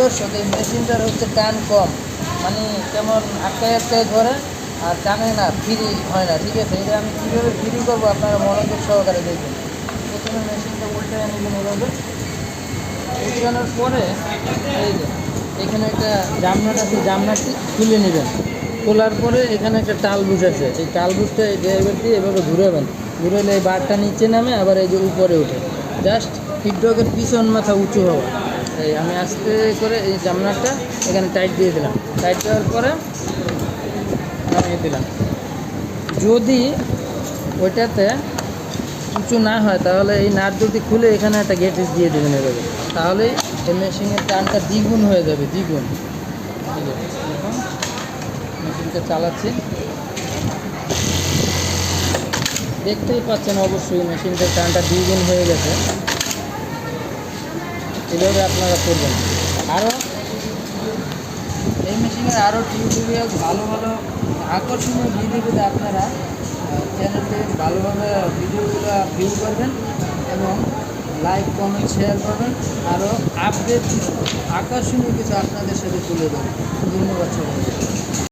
দর্শক, এই মেশিনটার হচ্ছে টান কম। মানে কেমন আটকায় আটকায় ধরে, আর টানে না ফ্রি হয় না। ঠিক আছে এটা আমি কীভাবে ফ্রি করব আপনারা মনোযোগ সহকারে দেখবেন। প্রথমে মেশিনটা উল্টে নেবেন এভাবে উল্টানোর পরে, এই যে, এখানে একটা জামনাট আছে জামনাটি খুলে নেবেন। খোলার পরে এখানে একটা টাল বুঝ আছে। এই টাল বুঝটা এই ড্রাইভার দিয়ে এভাবে ঘুরাবেন। ঘুরালে এই বারটা নিচে নামে, আবার এই যে উপরে ওঠে। জাস্ট হিটডগের পিছন মাথা উঁচু হওয়া। এই, আমি আস্তে করে এই জামনাটটা এখানে টাইট দিয়ে দিলাম। টাইট দেওয়ার পরে নামিয়ে দিলাম। যদি ওইটাতে উঁচু না হয়, তাহলে এই নাট দুটি খুলে এখানে একটা গেটিস দিয়ে দেবেন এভাবে। তাহলে এই মেশিনের টানটা দ্বিগুণ হয়ে যাবে, দ্বিগুণ। মেশিনটা চালাচ্ছি। দেখতেই পাচ্ছেন অবশ্যই মেশিনটার টানটা দ্বিগুণ হয়ে গেছে। এভাবে আপনারা করবেন। আরও এই মেশিনের আরও টিউটোরিয়াল ভালো ভালো আকর্ষণীয় ভিডিওগুলো আপনারা চ্যানেলতে ভালোভাবে ভিডিওগুলো ভিউ করবেন এবং লাইক কমেন্ট শেয়ার করবেন। আরও আপডেট আকর্ষণীয় কিছু আপনাদের সাথে তুলে ধরবেন ধন্যবাদ সবাই